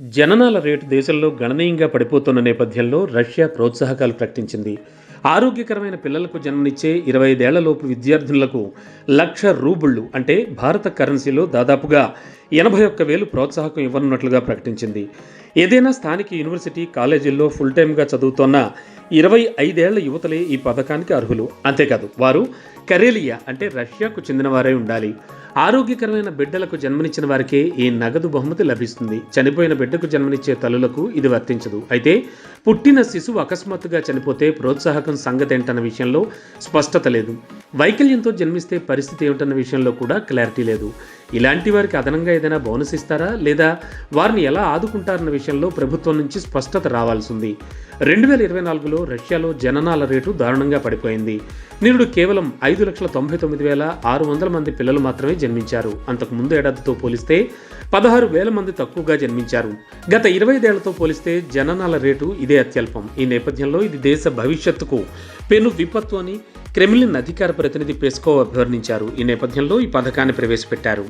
జననాల rate దేశంలో గణనీయంగా పడిపోతున్న నేపథ్యంలో రష్యా ప్రోత్సాహకాలు ప్రకటించింది. ఆరోగ్యకరమైన పిల్లలకు జన్మనిచ్చే ఇరవై ఐదేళ్ళలోపు విద్యార్థులకు లక్ష రూబుళ్ళు అంటే భారత కరెన్సీలో దాదాపుగా ఎనభై ఒక్క వేలు ప్రోత్సాహకం ఇవ్వనున్నట్లుగా ప్రకటించింది. ఏదైనా స్థానిక యూనివర్సిటీ కాలేజీల్లో ఫుల్ టైమ్గా చదువుతోన్న ఇరవై ఐదేళ్ళ యువతలే ఈ పథకానికి అర్హులు. అంతేకాదు వారు కరేలియా అంటే రష్యాకు చెందినవారై ఉండాలి. ఆరోగ్యకరమైన బిడ్డలకు జన్మనిచ్చిన వారికే ఈ నగదు బహుమతి లభిస్తుంది. చనిపోయిన బిడ్డకు జన్మనిచ్చే తల్లులకు ఇది వర్తించదు. అయితే పుట్టిన శిశువు అకస్మాత్తుగా చనిపోతే ప్రోత్సాహకం సంగతి ఏంటన్న విషయంలో స్పష్టత లేదు. వైకల్యంతో జన్మిస్తే పరిస్థితి ఏమిటన్న విషయంలో కూడా క్లారిటీ లేదు. ఇలాంటి వారికి అదనంగా ఏదైనా బోనస్ ఇస్తారా? లేదా వారిని ఎలా ఆదుకుంటారన్న విషయంలో ప్రభుత్వం నుంచి స్పష్టత రావాల్సి ఉంది రెండు వేల ఇరవై నాలుగులో రష్యాలో జననాల రేటు దారుణంగా పడిపోయింది. నిరుడు కేవలం ఐదు లక్షల తొంభై తొమ్మిది వేల ఆరు వందల మంది పిల్లలు మాత్రమే జన్మించారు. అంతకు ముందు ఏడాదితో పోలిస్తే పదహారు వేల మంది తక్కువగా జన్మించారు. గత ఇరవై ఐదేళ్ళతో పోలిస్తే జననాల రేటు ఇదే అత్యల్పం. ఈ నేపథ్యంలో ఇది దేశ భవిష్యత్తుకు పెను విపత్తు అని క్రెమ్లిన్ అధికార ప్రతినిధి పెస్కో అభివర్ణించారు. ఈ నేపథ్యంలో ఈ పథకాన్ని ప్రవేశపెట్టారు.